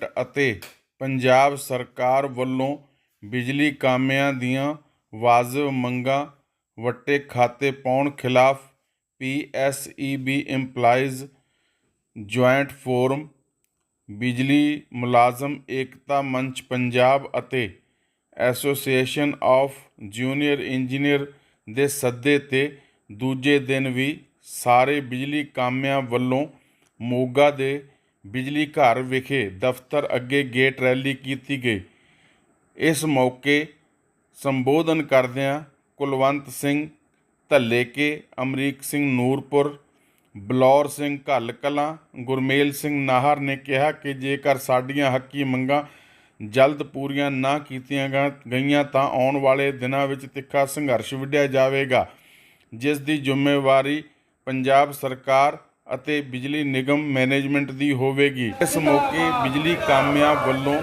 Management ਅਤੇ ਪੰਜਾਬ ਸਰਕਾਰ ਵੱਲੋਂ ਬਿਜਲੀ ਕਾਮਿਆਂ ਦੀਆਂ ਵਾਜਬ ਮੰਗਾਂ ਵੱਟੇ ਖਾਤੇ ਪਾਉਣ ਖਿਲਾਫ P S E B EMPLOYEES joint forum ਬਿਜਲੀ ਮੁਲਾਜ਼ਮ ਏਕਤਾ ਮੰਚ ਪੰਜਾਬ ਅਤੇ ਐਸੋਸੀਏਸ਼ਨ ਆਫ ਜੂਨੀਅਰ ਇੰਜੀਨੀਅਰ ਦੇ ਸੱਦੇ ਤੇ ਦੂਜੇ ਦਿਨ ਵੀ ਸਾਰੇ ਬਿਜਲੀ ਕਾਮਿਆਂ ਵੱਲੋਂ ਮੋਗਾ ਦੇ ਬਿਜਲੀ ਘਰ ਵਿਖੇ ਦਫ਼ਤਰ ਅੱਗੇ ਗੇਟ ਰੈਲੀ ਕੀਤੀ ਗਈ। ਇਸ ਮੌਕੇ ਸੰਬੋਧਨ ਕਰਦਿਆਂ ਕੁਲਵੰਤ ਸਿੰਘ ਧੱਲੇਕੇ, ਅਮਰੀਕ ਸਿੰਘ ਨੂਰਪੁਰ, ਬਲੌਰ ਸਿੰਘ ਘੱਲ ਕਲਾਂ ਗੁਰਮੇਲ ਸਿੰਘ ਨਾਹਰ ਨੇ ਕਿਹਾ ਕਿ ਜੇਕਰ ਸਾਡੀਆਂ ਹੱਕੀ ਮੰਗਾਂ ਜਲਦ ਪੂਰੀਆਂ ਨਾ ਕੀਤੀਆਂ ਗਈਆਂ ਤਾਂ ਆਉਣ ਵਾਲੇ ਦਿਨਾਂ ਵਿੱਚ ਤਿੱਖਾ ਸੰਘਰਸ਼ ਵਿੱਢਿਆ ਜਾਵੇਗਾ, ਜਿਸ ਦੀ ਜ਼ਿੰਮੇਵਾਰੀ ਪੰਜਾਬ ਸਰਕਾਰ ਅਤੇ ਬਿਜਲੀ ਨਿਗਮ ਮੈਨੇਜਮੈਂਟ ਦੀ ਹੋਵੇਗੀ। ਇਸ ਮੌਕੇ ਬਿਜਲੀ ਕਾਮਿਆਂ ਵੱਲੋਂ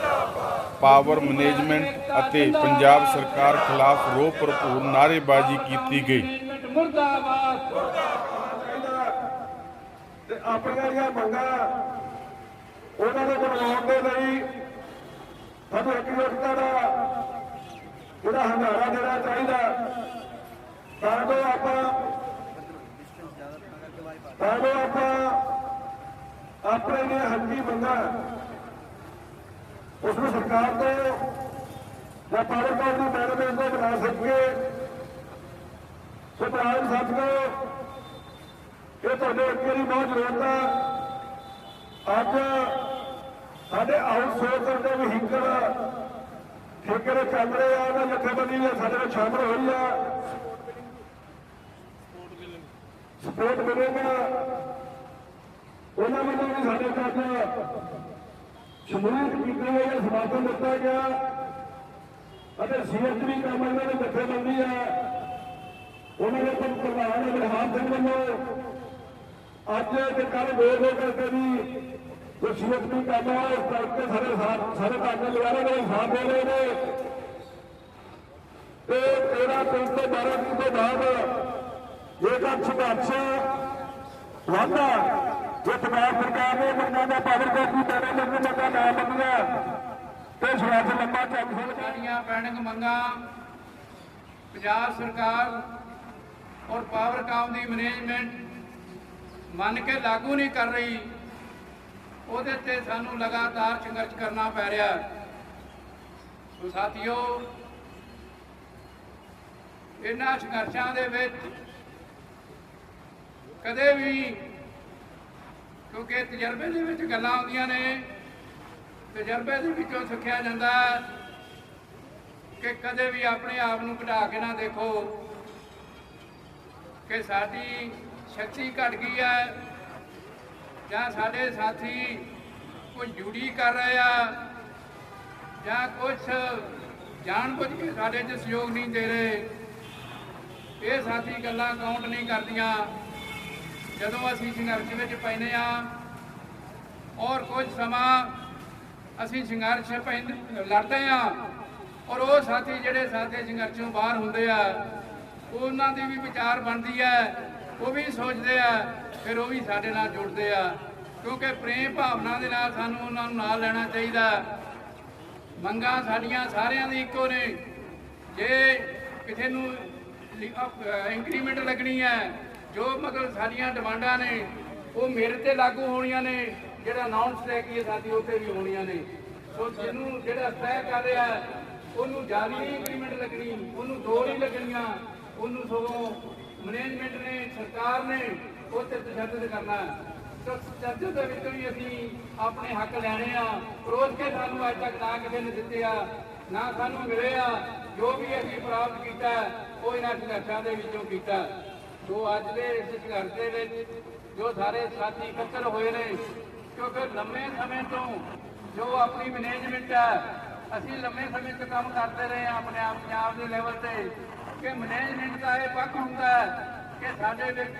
ਪਾਵਰ ਮੈਨੇਜਮੈਂਟ ਅਤੇ ਪੰਜਾਬ ਸਰਕਾਰ ਖਿਲਾਫ ਰੋਹ ਭਰਪੂਰ ਨਾਅਰੇਬਾਜ਼ੀ ਕੀਤੀ ਗਈ। ਮੁਰਦਾਬਾਦ। ਤੇ ਆਪਣੀਆਂ ਜਿਹੜੀਆਂ ਮੰਗਾਂ ਉਹਨਾਂ ਦੇ ਬਣਾਉਣ ਦੇ ਲਈ ਸਾਨੂੰ ਇਕਜੁੱਟਤਾ ਦਾ ਜਿਹੜਾ ਹੰਗਾਰਾ ਦੇਣਾ ਚਾਹੀਦਾ। ਤਾਂ ਜੋ ਆਪਾਂ ਭਾਵੇਂ ਆਪਾਂ ਆਪਣੇ ਜਿਹੜੀਆਂ ਹੱਕੀ ਮੰਗਾਂ ਉਸ ਨੂੰ ਸਰਕਾਰ ਤੋਂ ਜਾਂ ਪਾਵਰ ਕਾਰਡ ਦੀ ਮੈਨੇਜਮੈਂਟ ਤੋਂ ਬਣਾ ਸਕੀਏ। ਸੋ ਭਰਾ ਸਾਥੀਓ, ਇਹ ਤੁਹਾਡੇ ਅੱਗੇ ਦੀ ਬਹੁਤ ਜ਼ਰੂਰਤ ਆ ਅੱਜ ਸਾਡੇ ਆਊਟਸੋਰਸਰ ਦੇ ਵਹੀਕਲ ਠੇਕੇ ਚੱਲ ਰਹੇ ਆ ਉਹਨਾਂ ਜਥੇਬੰਦੀ ਵੀ ਸਾਡੇ ਵਿੱਚ ਸ਼ਾਮਲ ਹੋਈ ਆ ਸਪੋਰਟ ਮਿਲੇਗਾ ਉਹਨਾਂ ਵੱਲੋਂ ਵੀ ਸਾਡੇ ਨਾਲ ਸ਼ਮੂਲੀਅਤ ਕੀਤੀ ਗਈ ਹੈ ਸਮਰਥਨ ਦਿੱਤਾ ਗਿਆ। ਅਤੇ ਸੀਐਸਬੀ ਕੰਮ ਇਹਨਾਂ ਦੀ ਜਥੇਬੰਦੀ ਆ। ਉਹਨਾਂ ਦੇ ਪ੍ਰਧਾਨ ਅਮਰਹਾਨ ਸਿੰਘ ਵੱਲੋਂ ਅੱਜ ਤੇ ਕੱਲ ਦੋ ਦੋ ਕਰਕੇ ਵੀ ਜੋ ਸੀਐਸਪੀ ਕੰਮ ਆ ਉਸ ਕਰਕੇ ਸਾਰੇ ਸਾਥ- ਸਾਰੇ ਕਾਰਨ ਲਗਾਰੇ ਦੇ ਸਾਥ ਦੇ ਰਹੇ ਨੇ। ਤੇ 13 ਤਿੰਨ ਤੋਂ 12 ਤੋਂ ਬਾਅਦ ਜੇਕਰ ਸੰਘਰਸ਼ ਵਾਧਾ ਜੇ ਪੰਜਾਬ ਸਰਕਾਰ ਨੇ ਮੰਗਾਂ ਦਾ ਪਾਵਰ ਕਾਪੀ ਦੇਣੇ ਲੱਗੂ ਮੰਗਾਂ ਨਾ ਮੰਗੀਆਂ ਤੇ ਸੰਘਰਸ਼ ਲੰਬਾ ਚੱਲ ਸਕਦਾ ਸਾਡੀਆਂ ਮੰਗਾਂ, ਪੰਜਾਬ ਸਰਕਾਰ ਔਰ ਪਾਵਰਕਾਮ ਦੀ ਮੈਨੇਜਮੈਂਟ ਮੰਨ ਕੇ ਲਾਗੂ ਨਹੀਂ ਕਰ ਰਹੀ, ਉਹਦੇ ਤੇ ਸਾਨੂੰ ਲਗਾਤਾਰ ਸੰਘਰਸ਼ ਕਰਨਾ ਪੈ ਰਿਹਾ ਸੋ ਸਾਥੀਓ, ਇਹਨਾਂ ਸੰਘਰਸ਼ਾਂ ਦੇ ਵਿੱਚ ਕਦੇ ਵੀ, ਕਿਉਂਕਿ ਤਜਰਬੇ ਦੇ ਵਿੱਚ ਗੱਲਾਂ ਆਉਂਦੀਆਂ ਨੇ, ਤਜਰਬੇ ਦੇ ਵਿੱਚੋਂ ਸਿੱਖਿਆ ਜਾਂਦਾ ਕਿ ਕਦੇ ਵੀ ਆਪਣੇ ਆਪ ਨੂੰ ਘਟਾ ਕੇ ਨਾ ਦੇਖੋ ਕਿ ਸਾਡੀ ਸ਼ਕਤੀ ਘਟ ਗਈ ਹੈ, ਜਾਂ ਸਾਡੇ ਸਾਥੀ ਕੋਈ ਡਿਊਟੀ ਕਰ ਰਹੇ ਆ, ਜਾਂ ਕੁਝ ਜਾਣਬੁੱਝ ਕੇ ਸਾਡੇ 'ਚ ਸਹਿਯੋਗ ਨਹੀਂ ਦੇ ਰਹੇ। ਇਹ ਸਾਥੀ ਗੱਲਾਂ ਕਾਊਂਟ ਨਹੀਂ ਕਰਦੀਆਂ। ਜਦੋਂ ਅਸੀਂ ਸੰਘਰਸ਼ ਵਿੱਚ ਪੈਨੇ ਆ ਔਰ ਕੁਝ ਸਮਾਂ ਅਸੀਂ ਸੰਘਰਸ਼ ਪੈਂਦੇ, ਲੜਦੇ ਆ ਔਰ ਉਹ ਸਾਥੀ ਜਿਹੜੇ ਸਾਡੇ ਸੰਘਰਸ਼ੋਂ ਬਾਹਰ ਹੁੰਦੇ ਆ, ਉਹਨਾਂ ਦੀ ਵੀ ਵਿਚਾਰ ਬਣਦੀ ਹੈ, ਉਹ ਵੀ ਸੋਚਦੇ ਆ, ਫਿਰ ਉਹ ਵੀ ਸਾਡੇ ਨਾਲ ਜੁੜਦੇ ਆ। ਕਿਉਂਕਿ ਪ੍ਰੇਮ ਭਾਵਨਾ ਦੇ ਨਾਲ ਸਾਨੂੰ ਉਹਨਾਂ ਨੂੰ ਨਾਲ ਲੈਣਾ ਚਾਹੀਦਾ। ਮੰਗਾਂ ਸਾਡੀਆਂ ਸਾਰਿਆਂ ਦੀ ਇੱਕੋ ਨੇ। ਜੇ ਕਿਸੇ ਨੂੰ ਇੰਕਰੀਮੈਂਟ ਲੱਗਣੀ ਹੈ ਜੋ ਮਤਲਬ ਸਾਡੀਆਂ ਡਿਮਾਂਡਾਂ ਨੇ, ਉਹ ਮੇਰੇ ਤੇ ਲਾਗੂ ਹੋਣੀਆਂ ਨੇ, ਜਿਹੜਾ ਨਾਨ ਸਟ੍ਰੈਕ ਸਾਡੀ ਉਹ ਵੀ ਹੋਣੀਆਂ ਨੇ ਸੋ ਜਿਹਨੂੰ ਜਿਹੜਾ ਤੈਅ ਕਰ ਰਿਹਾ, ਉਹਨੂੰ ਜਾਰੀ ਨਹੀਂ ਇੰਕਰੀਮੈਂਟ ਲੱਗਣੀ, ਉਹਨੂੰ ਦੋ ਨਹੀਂ ਲੱਗਣੀਆਂ, ਉਹਨੂੰ ਸਗੋਂ ਮੈਨੇਜਮੈਂਟ ਨੇ, ਸਰਕਾਰ ਨੇ ਉਹ ਤੇ ਤਸ਼ੱਦਦ ਕਰਨਾ ਹੈ। ਤਸ਼ੱਦਦ ਦੇ ਵਿੱਚ ਵੀ ਅਸੀਂ ਆਪਣੇ ਹੱਕ ਲੈਣੇ ਆ, ਰੋਜ਼ ਕੇ ਸਾਨੂੰ ਅੱਜ ਤੱਕ ਨਾ ਕਿਸੇ ਨੇ ਦਿੱਤੇ ਆ, ਨਾ ਸਾਨੂੰ ਮਿਲੇ ਆ, ਜੋ ਵੀ ਅਸੀਂ ਪ੍ਰਾਪਤ ਕੀਤਾ, ਉਹ ਇਹਨਾਂ ਸੰਘਰਸ਼ਾਂ ਦੇ ਵਿੱਚੋਂ ਕੀਤਾ ਜੋ ਅੱਜ ਦੇ ਇਸ ਸੰਘਰਸ਼ ਦੇ ਵਿੱਚ ਜੋ ਸਾਰੇ ਸਾਥੀ ਇਕੱਤਰ ਹੋਏ ਨੇ, ਕਿਉਂਕਿ ਲੰਮੇ ਸਮੇਂ ਤੋਂ ਜੋ ਆਪਣੀ ਮੈਨੇਜਮੈਂਟ ਹੈ, ਅਸੀਂ ਲੰਮੇ ਸਮੇਂ ਤੋਂ ਕੰਮ ਕਰਦੇ ਰਹੇ ਹਾਂ ਆਪਣੇ ਆਪ ਪੰਜਾਬ ਦੇ ਲੈਵਲ ਤੇ, ਕਿ ਮੈਨੇਜਮੈਂਟ ਦਾ ਇਹ ਪੱਖ ਹੁੰਦਾ ਹੈ ਕਿ ਸਾਡੇ ਵਿੱਚ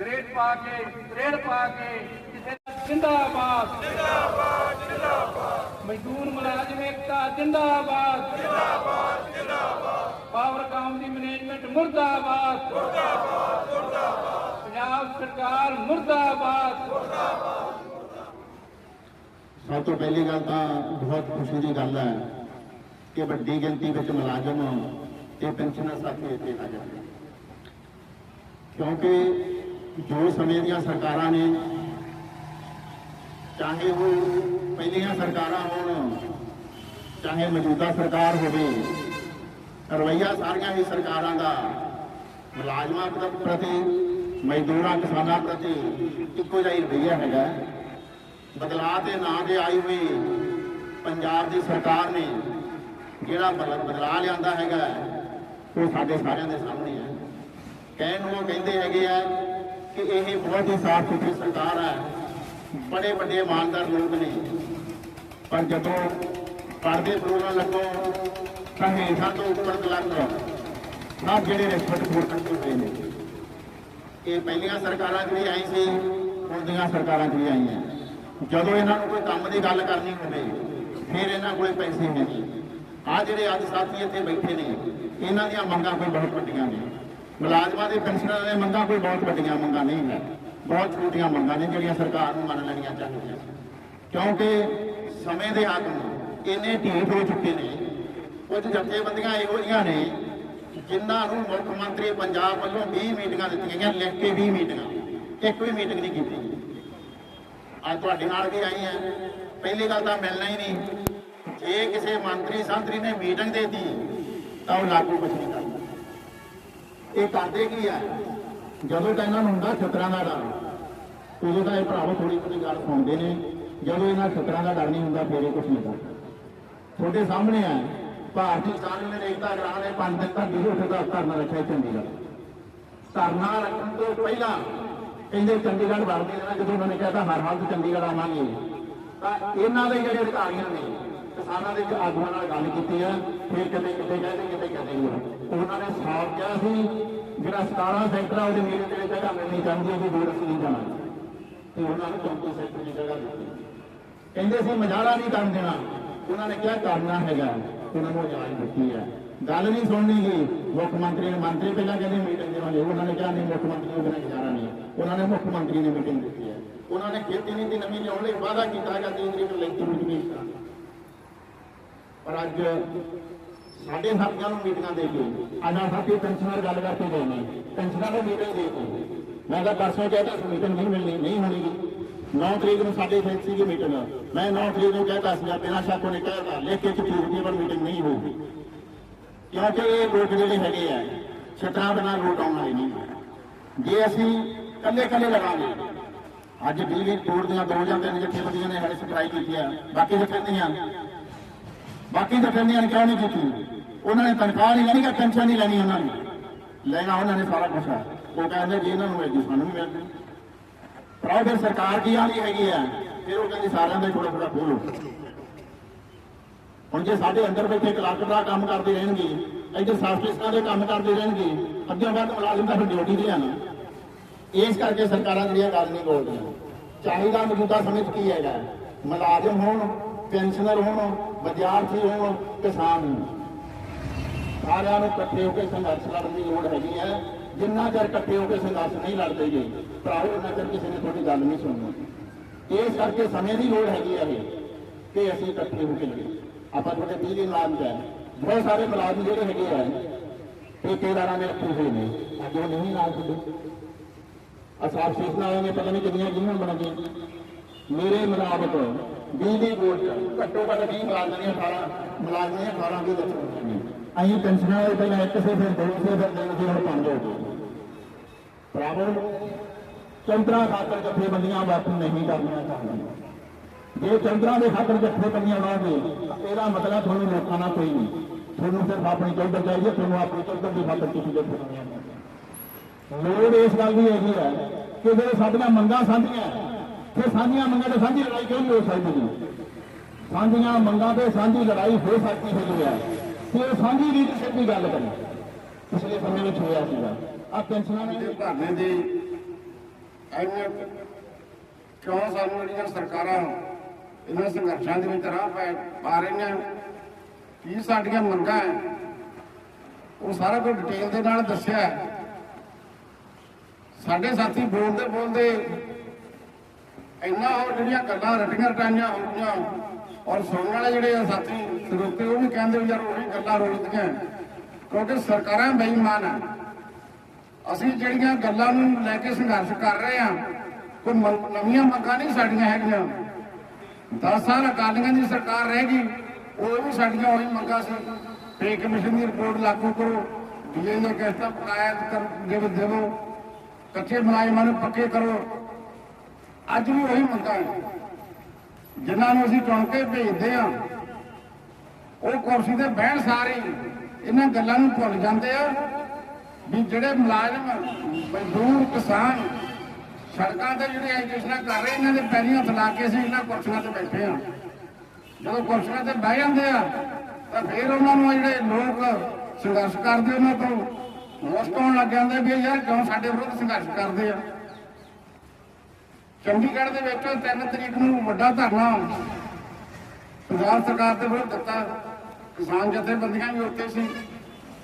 ਗ੍ਰੇਡ ਪਾ ਕੇ ਗ੍ਰੇਡ ਪਾ ਕੇ ਕਿਸੇ ਜਿੰਦਾਬਾਦ ਜਿੰਦਾਬਾਦ ਜਿੰਦਾਬਾਦ। ਮਜ਼ਦੂਰ ਮੁਲਾਜ਼ਮ ਏਕਤਾ ਜਿੰਦਾਬਾਦ ਜਿੰਦਾਬਾਦ ਜਿੰਦਾਬਾਦ। ਪਾਵਰਕਾਮ ਦੀ ਮੈਨੇਜਮੈਂਟ ਮੁਰਦਾਬਾਦ ਮੁਰਦਾਬਾਦ। ਸਰਕਾਰ ਮੁਰਦਾਬਾਦ। ਸਭ ਤੋਂ ਪਹਿਲੀ ਗੱਲ ਤਾਂ ਬਹੁਤ ਖੁਸ਼ੀ ਦੀ ਗੱਲ ਹੈ ਕਿ ਵੱਡੀ ਗਿਣਤੀ ਵਿੱਚ ਮੁਲਾਜ਼ਮ ਤੇ ਪੈਨਸ਼ਨਰ ਸਾਥੀ ਇੱਥੇ ਹਾਜ਼ਰ ਨੇ। ਕਿਉਂਕਿ ਜੋ ਸਮੇਂ ਦੀਆਂ ਸਰਕਾਰਾਂ ਨੇ, ਚਾਹੇ ਉਹ ਪਹਿਲੀਆਂ ਸਰਕਾਰਾਂ ਹੋਣ, ਚਾਹੇ ਮੌਜੂਦਾ ਸਰਕਾਰ ਹੋਵੇ, ਰਵੱਈਆ ਸਾਰੀਆਂ ਹੀ ਸਰਕਾਰਾਂ ਦਾ ਮੁਲਾਜ਼ਮਾਂ ਪ੍ਰਤੀ ਮਜ਼ਦੂਰਾਂ, ਕਿਸਾਨਾਂ ਪ੍ਰਤੀ ਇੱਕੋ ਜਿਹਾ ਹੀ ਰਵੱਈਆ ਹੈਗਾ। ਬਦਲਾਅ ਦੇ ਨਾਂ ਤੇ ਆਈ ਹੋਈ ਪੰਜਾਬ ਦੀ ਸਰਕਾਰ ਨੇ ਜਿਹੜਾ ਬਦਲ- ਬਦਲਾਅ ਲਿਆਂਦਾ ਹੈਗਾ, ਉਹ ਸਾਡੇ ਸਾਰਿਆਂ ਦੇ ਸਾਹਮਣੇ ਹੈ। ਕਹਿਣ ਨੂੰ ਉਹ ਕਹਿੰਦੇ ਹੈਗੇ ਆ ਕਿ ਇਹ ਬਹੁਤ ਹੀ ਸਾਫ਼ ਸੁਥਰੀ ਸਰਕਾਰ ਹੈ। ਬੜੇ ਵੱਡੇ ਇਮਾਨਦਾਰ ਲੋਕ ਨੇ। ਪਰ ਜਦੋਂ ਪਰਦੇ ਪ੍ਰੋਗਰਾਮ ਲੱਗੋ, ਤਾਂ ਹੇਠਾਂ ਤੋਂ ਉੱਪਰ ਤੱਕ ਸਭ ਜਿਹੜੇ ਰਿਸ਼ਵਤ ਖੋਰ ਕਰਦੇ ਨੇ। ਇਹ ਪਹਿਲੀਆਂ ਸਰਕਾਰਾਂ 'ਚ ਵੀ ਆਈ ਸੀ, ਹੁਣ ਦੀਆਂ ਸਰਕਾਰਾਂ 'ਚ ਵੀ ਆਈਆਂ। ਜਦੋਂ ਇਹਨਾਂ ਨੂੰ ਕੋਈ ਕੰਮ ਦੀ ਗੱਲ ਕਰਨੀ ਹੋਵੇ, ਫਿਰ ਇਹਨਾਂ ਕੋਲੇ ਪੈਸੇ ਹੈ ਨਹੀਂ। ਆ ਜਿਹੜੇ ਅੱਜ ਸਾਥੀ ਇੱਥੇ ਬੈਠੇ ਨੇ, ਇਹਨਾਂ ਦੀਆਂ ਮੰਗਾਂ ਕੋਈ ਬਹੁਤ ਵੱਡੀਆਂ ਨੇ। ਮੁਲਾਜ਼ਮਾਂ ਦੇ ਪੈਨਸ਼ਨਾਂ ਦੀਆਂ ਮੰਗਾਂ ਕੋਈ ਬਹੁਤ ਵੱਡੀਆਂ ਮੰਗਾਂ ਨਹੀਂ ਹੈ। ਬਹੁਤ ਛੋਟੀਆਂ ਮੰਗਾਂ ਨੇ ਜਿਹੜੀਆਂ ਸਰਕਾਰ ਨੂੰ ਮੰਨ ਲੈਣੀਆਂ ਚਾਹੀਦੀਆਂ। ਕਿਉਂਕਿ ਸਮੇਂ ਦੇ ਆਗੂ ਇੰਨੇ ਢੀਠ ਹੋ ਚੁੱਕੇ ਨੇ। ਕੁਝ ਜਥੇਬੰਦੀਆਂ ਇਹੋ ਜਿਹੀਆਂ ਨੇ ਜਿਨ੍ਹਾਂ ਨੂੰ ਮੁੱਖ ਮੰਤਰੀ ਪੰਜਾਬ ਵੱਲੋਂ 20 ਮੀਟਿੰਗਾਂ ਦਿੱਤੀਆਂ ਗਈਆਂ ਲਿਖ ਕੇ 20 ਮੀਟਿੰਗਾਂ। ਇੱਕ ਵੀ ਮੀਟਿੰਗ ਨਹੀਂ ਕੀਤੀ। ਅੱਜ ਤੁਹਾਡੇ ਨਾਲ ਵੀ ਆਈ ਹੈ। ਪਹਿਲੀ ਗੱਲ ਤਾਂ ਮਿਲਣਾ ਹੀ ਨਹੀਂ। ਜੇ ਕਿਸੇ ਮੰਤਰੀ ਸੰਤਰੀ ਨੇ ਮੀਟਿੰਗ ਦੇਤੀ, ਤਾਂ ਉਹ ਲਾਗੂ ਕੁਛ ਨਹੀਂ ਕਰਦਾ। ਇਹ ਕਰਦੇ ਕੀ ਆ? ਜਦੋਂ ਤਾਂ ਇਹਨਾਂ ਨੂੰ ਹੁੰਦਾ ਛਤਰਾਂ ਦਾ ਡਰ, ਉਦੋਂ ਤਾਂ ਇਹ ਭਰਾਵੋ ਥੋੜੀ ਬਹੁਤੀ ਗੱਲ ਸੁਣਦੇ ਨੇ। ਜਦੋਂ ਇਹਨਾਂ ਛਤਰਾਂ ਦਾ ਡਰ ਨਹੀਂ ਹੁੰਦਾ, ਫਿਰ ਇਹ ਕੁਛ ਨਹੀਂ ਕਰਦਾ। ਤੁਹਾਡੇ ਸਾਹਮਣੇ ਆ ਭਾਰਤੀ ਕਿਸਾਨ ਏਕਤਾ ਗ੍ਰਾਮ ਨੇ ਪੰਜ ਦਿਨ ਤੱਕ ਦਿਲੋਂ ਦਾ ਧਰਨਾ ਰੱਖਿਆ ਚੰਡੀਗੜ੍ਹ। ਧਰਨਾ ਰੱਖਣ ਤੋਂ ਪਹਿਲਾਂ ਕਹਿੰਦੇ ਚੰਡੀਗੜ੍ਹ ਵੜਦੇ ਨੇ ਜਦੋਂ ਉਹਨਾਂ ਨੇ ਕਿਹਾ ਤਾਂ ਹਰ ਹਾਲਤ ਚੰਡੀਗੜ੍ਹ ਆਵਾਂਗੇ। ਤਾਂ ਇਹਨਾਂ ਦੇ ਜਿਹੜੇ ਅਧਿਕਾਰੀਆਂ ਨੇ, ਕਿਸਾਨਾਂ ਦੇ ਆਗੂਆਂ ਨਾਲ ਗੱਲ ਕੀਤੀ ਹੈ ਫਿਰ ਕਿਤੇ ਕਿਤੇ ਕਹਿੰਦੇ, ਕਿਤੇ ਕਿਤੇ ਨਹੀਂ ਉਹਨਾਂ ਨੇ ਸਾਫ਼ ਕਿਹਾ ਸੀ, ਜਿਹੜਾ 17 ਸੈਕਟਰ ਆ, ਉਹਦੇ ਮੇਰੇ ਤੇ ਜਗ੍ਹਾ ਮਿਲਣੀ ਚਾਹੀਦੀ ਹੈ ਕਿ ਦੂਰ ਅਸੀਂ ਨਹੀਂ ਜਾਣਾ। ਤੇ ਉਹਨਾਂ ਨੂੰ 34 ਸੈਕਟਰ ਦੀ ਜਗ੍ਹਾ ਦਿੱਤੀ। ਕਹਿੰਦੇ ਸੀ, ਮਜ਼ਾਲਾ ਨਹੀਂ ਕਰਨ ਦੇਣਾ। ਉਹਨਾਂ ਨੇ ਕਿਹਾ, ਕਰਨਾ ਹੈਗਾ। ਉਹਨਾਂ ਨੂੰ ਇਜਾਜ਼ਤ ਦਿੱਤੀ ਹੈ ਗੱਲ ਨਹੀਂ ਸੁਣਨੀ ਗਈ ਮੁੱਖ ਮੰਤਰੀ ਨੇ ਮੰਤਰੀ ਪਹਿਲਾਂ ਕਹਿੰਦੇ ਮੀਟਿੰਗ ਦੇਵਾਂਗੇ। ਉਹਨਾਂ ਨੇ ਕਿਹਾ ਨਹੀਂ, ਮੁੱਖ ਮੰਤਰੀ ਨੂੰ ਬਿਨਾਂ ਗੁਜ਼ਾਰਾ ਨਹੀਂ ਉਹਨਾਂ ਨੇ ਮੁੱਖ ਮੰਤਰੀ ਨੇ ਮੀਟਿੰਗ ਦਿੱਤੀ ਹੈ। ਉਹਨਾਂ ਨੇ ਖੇਤੀ ਨੀਤੀ ਨਵੀਂ ਲਿਆਉਣ ਲਈ ਵਾਅਦਾ ਕੀਤਾ ਹੈਗਾ ਕੇਂਦਰੀ ਤਰੀਕ ਨੂੰ ਲੈਤੀ ਪੇਸ਼ ਕਰਾਂਗੇ ਪਰ ਅੱਜ ਸਾਡੇ ਸਾਥੀਆਂ ਨੂੰ ਮੀਟਿੰਗਾਂ ਦੇ ਕੇ ਅੱਜ ਸਾਥੀ ਪੈਨਸ਼ਨਰ ਗੱਲ ਕਰਕੇ ਗਏ ਨੇ। ਪੈਨਸ਼ਨਰ ਨੂੰ ਮੀਟਿੰਗ ਦੇ ਕੇ। ਮੈਂ ਤਾਂ ਪਰਸੋਂ ਕਹਿੰਦਾ ਸੀ ਮੀਟਿੰਗ ਨਹੀਂ ਮਿਲਣੀ, ਨਹੀਂ ਹੋਣੀਗੀ 9 ਤਰੀਕ ਨੂੰ ਸਾਡੇ ਫੈਕਟਰੀ ਦੀ ਮੀਟਿੰਗ ਮੈਂ 9 ਤਰੀਕ ਨੂੰ ਕਹਿੰਦਾ ਸੀ ਬਿਨਾਂ ਸ਼ੱਕ ਉਹਨੇ ਕਹਿਤਾ ਲਿਖ ਕੇ ਚਿੱਠੀ ਦਿੱਤੀ, ਪਰ ਮੀਟਿੰਗ ਨਹੀਂ ਹੋਊਗੀ ਕਿਉਂਕਿ ਇਹ ਲੋਕ ਜਿਹੜੇ ਹੈਗੇ ਆ ਛਤਰਾਂ ਬਿਨਾਂ ਲੋਟ ਆਉਣ ਵਾਲੇ ਨਹੀਂ। ਜੇ ਅਸੀਂ ਕੱਲੇ ਕੱਲੇ ਲਗਾਂਗੇ ਅੱਜ ਬਿਜਲੀ ਬੋਰਡ ਦੀਆਂ ਦੋ ਜਾਂ ਤਿੰਨ ਜਥੇਬੰਦੀਆਂ ਨੇ ਹਾਲੇ ਸਪਲਾਈ ਕੀਤੀ ਆ, ਬਾਕੀ ਜਥੇਬੰਦੀਆਂ ਬਾਕੀ ਜਥੇਬੰਦੀਆਂ ਨੇ ਕਿਉਂ ਨਹੀਂ ਕੀਤੀ? ਉਹਨਾਂ ਨੇ ਤਨਖਾਹ ਨਹੀਂ ਲੈਣੀ ਕਿ ਪੈਨਸ਼ਨ ਨਹੀਂ ਲੈਣੀ ਉਹਨਾਂ ਨੇ? ਲੈਣਾ ਉਹਨਾਂ ਨੇ ਸਾਰਾ ਕੁਝ ਆ। ਉਹ ਕਹਿੰਦੇ ਜੀ ਇਹਨਾਂ ਨੂੰ ਮਿਲਦੀ ਸਾਨੂੰ ਵੀ ਮਿਲਦੀ। ਪਰ ਫਿਰ ਸਰਕਾਰ ਕੀ ਆਲੀ ਹੈਗੀ ਆ? ਫਿਰ ਉਹ ਕਹਿੰਦੀ ਸਾਰਿਆਂ ਦਾ ਥੋੜਾ ਥੋੜਾ ਖੋਲੋ ਹੁਣ ਜੇ ਸਾਡੇ ਅੰਦਰ ਬੈਠੇ ਕਲਰਕ ਦਾ ਕੰਮ ਕਰਦੇ ਰਹਿਣਗੇ, ਇੱਧਰ ਸਾਫਟਵੇਅਰਾਂ ਦੇ ਕੰਮ ਕਰਦੇ ਰਹਿਣਗੇ ਅੱਗੇ ਬਾਅਦ ਮੁਲਾਜ਼ਮ ਤਾਂ ਫਿਰ ਡਿਊਟੀ ਤੇ ਆਣਾ ਇਸ ਕਰਕੇ ਸਰਕਾਰਾਂ ਜਿਹੜੀਆਂ ਗੱਲ ਨਹੀਂ ਬੋਲਦੀਆਂ। ਚਾਹੀਦਾ ਮੌਜੂਦਾ ਸਮੇਂ 'ਚ ਕੀ ਹੈਗਾ? ਮੁਲਾਜ਼ਮ ਹੋਣ ਪੈਨਸ਼ਨਰ ਹੋਣ, ਵਿਦਿਆਰਥੀ ਹੋਣ, ਕਿਸਾਨ ਹੋਣ। ਸਾਰਿਆਂ ਨੂੰ ਇਕੱਠੇ ਹੋ ਕੇ ਸੰਘਰਸ਼ ਲੜਨ ਦੀ ਲੋੜ ਹੈਗੀ ਹੈ। ਜਿੰਨਾ ਚਿਰ ਇਕੱਠੇ ਹੋ ਕੇ ਸੰਘਰਸ਼ ਨਹੀਂ ਲੜਦੇ ਜੀ, ਭਰਾਵੋ ਉਹਨਾਂ ਚਿਰ ਕਿਸੇ ਨੇ ਤੁਹਾਡੀ ਗੱਲ ਨਹੀਂ ਸੁਣਨੀ। ਇਸ ਕਰਕੇ ਸਮੇਂ ਦੀ ਲੋੜ ਹੈਗੀ ਹੈ ਇਹ, ਕਿ ਅਸੀਂ ਇਕੱਠੇ ਹੋ ਕੇ ਲੜੀਏ। ਆਪਾਂ ਤੁਹਾਡੇ ਬਿਜਲੀ ਮੁਲਾਜ਼ਮ ਚ ਬਹੁਤ ਸਾਰੇ ਮੁਲਾਜ਼ਮ ਜਿਹੜੇ ਹੈਗੇ ਆ, ਠੇਕੇਦਾਰਾਂ ਨੇ ਰੱਖੇ ਹੋਏ ਨੇ। ਅੱਜ ਉਹ ਨਹੀਂ ਨਾਲ ਤੁਹਾਡੇ ਅਸਾਬ ਸੂਚਨਾਵਾਂ ਨੇ ਪਤਾ ਨਹੀਂ ਕਿੰਨੀਆਂ ਜਿੰਨਾਂ ਬਣ ਮੇਰੇ ਮੁਤਾਬਕ ਬਿਜਲੀ ਬੋਰਡ 'ਚ ਘੱਟੋ ਘੱਟ 20 ਮੁਲਾਜ਼ਮ ਦੀਆਂ 18 ਮੁਲਾਜ਼ਮ ਦੀਆਂ 18 ਵੀ ਦੱਸੋ ਅਸੀਂ ਪੈਨਸ਼ਨਾਂ ਦੇ ਪਹਿਲਾਂ ਇੱਕ ਸੇ ਫਿਰ ਦੋ ਸੇ ਫਿਰ ਤਿੰਨ ਸੇ, ਹੁਣ ਪੰਜ ਹੋ ਗਏ। ਬਰਾਬਰ ਚੰਦਰਾ ਖਾਤਰ ਜਥੇਬੰਦੀਆਂ ਵਾਪਸ ਨਹੀਂ ਕਰਨੀਆਂ ਚਾਹੀਦੀਆਂ। ਜੇ ਚੰਦਰਾ ਦੇ ਖਾਤਰ ਜਥੇਬੰਦੀਆਂ ਬਣਾਉਂਦੇ ਇਹਦਾ ਮਤਲਬ ਤੁਹਾਨੂੰ ਲੋਕਾਂ ਨਾਲ ਕੋਈ ਨਹੀਂ। ਤੁਹਾਨੂੰ ਸਿਰਫ ਆਪਣੀ ਚੌਧਰ ਚਾਹੀਦੀ ਤੁਹਾਨੂੰ ਆਪਣੀ ਚੌਧਰ ਦੀ ਖਾਤਰ ਕਿਸੇ ਦੇ ਲੋੜ ਇਸ ਗੱਲ ਦੀ ਹੈਗੀ ਹੈ ਕਿ ਜਿਹੜੇ ਸਾਡੀਆਂ ਮੰਗਾਂ ਸਾਂਝੀਆਂ ਫਿਰ ਸਾਂਝੀਆਂ ਮੰਗਾਂ ਤੇ ਸਾਂਝੀ ਲੜਾਈ ਕਿਉਂ ਨਹੀਂ ਹੋ ਸਕਦੀ? ਜੀ ਸਾਂਝੀਆਂ ਮੰਗਾਂ ਤੇ ਸਾਂਝੀ ਲੜਾਈ ਹੋ ਸਕਦੀ ਹੈਗੀ ਹੈ ਕਿ ਸਾਂਝੀ ਲੀਡਰਸ਼ਿਪ ਦੀ ਗੱਲ ਕਰੀ। ਪਿਛਲੇ ਸਮੇਂ ਵਿੱਚ ਹੋਇਆ ਸੀਗਾ। ਆ ਪੈਨਸ਼ਨਾਂ ਨੇ ਧਰਨੇ ਦੀ ਅਹਿਮੀਅਤ ਕਿਉਂ ਸਾਨੂੰ ਜਿਹੜੀਆਂ ਸਰਕਾਰਾਂ ਇਹਨਾਂ ਸੰਘਰਸ਼ਾਂ ਦੇ ਵਿੱਚ ਰਾਹ ਪੈ ਪਾ ਰਹੀਆਂ ਕੀ ਸਾਡੀਆਂ ਮੰਗਾਂ ਹੈ ਉਹ ਸਾਰਾ ਕੁਝ ਡਿਟੇਲ ਦੇ ਨਾਲ ਦੱਸਿਆ ਸਾਡੇ ਸਾਥੀ ਬੋਲਦੇ ਬੋਲਦੇ ਇੰਨਾ ਉਹ ਜਿਹੜੀਆਂ ਗੱਲਾਂ ਰਟੀਆਂ ਰਟਾਈਆਂ ਹੋ ਗਈਆਂ ਔਰ ਸੁਣਨ ਵਾਲੇ ਜਿਹੜੇ ਸਾਥੀ, ਸਰੋਤੇ ਉਹ ਵੀ ਕਹਿੰਦੇ ਵੀ ਯਾਰ ਉਹ ਗੱਲਾਂ ਰੋਲਦੀਆਂ ਕਿਉਂਕਿ ਸਰਕਾਰਾਂ ਬੇਈਮਾਨ ਆ ਅਸੀਂ ਜਿਹੜੀਆਂ ਗੱਲਾਂ ਨੂੰ ਲੈ ਕੇ ਸੰਘਰਸ਼ ਕਰ ਰਹੇ ਆ ਕੋਈ ਨਵੀਆਂ ਮੰਗਾਂ ਨਹੀਂ ਸਾਡੀਆਂ ਹੈਗੀਆਂ। 10 ਸਾਲ ਅਕਾਲੀਆਂ ਦੀ ਸਰਕਾਰ ਰਹੇਗੀ, ਉਹ ਵੀ ਸਾਡੀਆਂ ਉਹੀ ਮੰਗਾਂ ਸੀ। ਪੇ ਕਮਿਸ਼ਨ ਦੀ ਰਿਪੋਰਟ ਲਾਗੂ ਕਰੋ ਡੀਏ ਦੀਆਂ ਕਿਸ਼ਤਾਂ ਬਕਾਇਆ ਕਰ, ਦੇਵੋ ਦੇਵੋ। ਕੱਚੇ ਮੁਲਾਜ਼ਮਾਂ ਨੂੰ ਪੱਕੇ ਕਰੋ। ਅੱਜ ਵੀ ਉਹੀ ਮੰਗਾਂ ਹੈ ਜਿਨ੍ਹਾਂ ਨੂੰ ਅਸੀਂ ਚੁਣ ਕੇ ਭੇਜਦੇ ਆ ਉਹ ਕੁਰਸੀ ਤੇ ਬਹਿਣ ਸਾਰੇ ਇਹਨਾਂ ਗੱਲਾਂ ਨੂੰ ਭੁੱਲ ਜਾਂਦੇ ਆ। ਵੀ ਜਿਹੜੇ ਮੁਲਾਜ਼ਮ ਮਜ਼ਦੂਰ, ਕਿਸਾਨ, ਸੜਕਾਂ ਤੇ ਜਿਹੜੇ ਐਜੂਕੇਸ਼ਨਾਂ ਕਰ ਰਹੇ, ਇਹਨਾਂ ਦੇ ਪੈਰੀਂ ਹੱਥ ਲਾ ਕੇ ਅਸੀਂ ਇਹਨਾਂ ਕੁਰਸੀਆਂ ਤੇ ਬੈਠੇ ਆ ਜਦੋਂ ਕੁਰਸੀਆਂ ਤੇ ਬਹਿ ਜਾਂਦੇ ਆ, ਤਾਂ ਫਿਰ ਉਹਨਾਂ ਨੂੰ ਜਿਹੜੇ ਲੋਕ ਸੰਘਰਸ਼ ਕਰਦੇ, ਉਹਨਾਂ ਤੋਂ ਮੁਸ਼ਕ ਆਉਣ ਲੱਗ ਜਾਂਦੇ ਵੀ ਯਾਰ ਕਿਉਂ ਸਾਡੇ ਵਿਰੁੱਧ ਸੰਘਰਸ਼ ਕਰਦੇ ਆ? ਚੰਡੀਗੜ੍ਹ ਦੇ ਵਿੱਚ 3 ਤਰੀਕ ਨੂੰ ਵੱਡਾ ਧਰਨਾ ਪੰਜਾਬ ਸਰਕਾਰ ਦੇ ਵਿਰੁੱਧ ਦਿੱਤਾ। ਕਿਸਾਨ ਜਥੇਬੰਦੀਆਂ ਵੀ ਉੱਤੇ ਸੀ।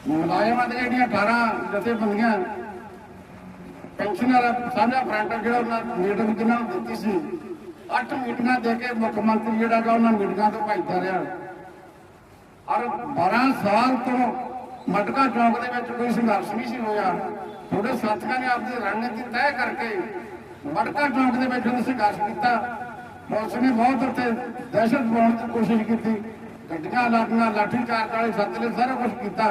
ਮੁਲਾਜ਼ਮਾਂ ਦੀਆਂ ਜਿਹੜੀਆਂ 18 ਜਥੇਬੰਦੀਆਂ, ਪੈਨਸ਼ਨਰ, ਸਾਂਝਾ ਫਰੰਟ ਜਿਹੜਾ ਉਹਨਾਂ ਮੀਟਿੰਗ ਜਿਨ੍ਹਾਂ ਨੂੰ ਦਿੱਤੀ ਸੀ। ਅੱਠ ਮੀਟਿੰਗਾਂ ਦੇ ਕੇ ਮੁੱਖ ਮੰਤਰੀ ਜਿਹੜਾ ਗਾ ਉਹਨਾਂ ਮੀਟਿੰਗਾਂ ਤੋਂ ਭੱਜਦਾ ਰਿਹਾ। ਔਰ 12 ਸਾਲ ਤੋਂ ਮਟਕਾ ਚੌਂਕ ਦੇ ਵਿੱਚ ਕੋਈ ਸੰਘਰਸ਼ ਨਹੀਂ ਸੀ ਹੋਇਆ। ਤੁਹਾਡੇ ਸਾਥੀਆਂ ਨੇ ਆਪਣੀ ਰਣਨੀਤੀ ਤੈਅ ਕਰਕੇ ਮਟਕਾ ਚੌਂਕ ਦੇ ਵਿੱਚ ਉਹਨੇ ਸੰਘਰਸ਼ ਕੀਤਾ। ਪੁਲਿਸ ਨੇ ਬਹੁਤ ਉੱਥੇ ਦਹਿਸ਼ਤ ਪਾਉਣ ਦੀ ਕੋਸ਼ਿਸ਼ ਕੀਤੀ। ਗੱਡੀਆਂ ਲਾਗੀਆਂ ਲਾਠੀ ਚਾਰਜ ਵਾਲੇ ਸੱਤਲੇ ਸਾਰਾ ਕੁਝ ਕੀਤਾ।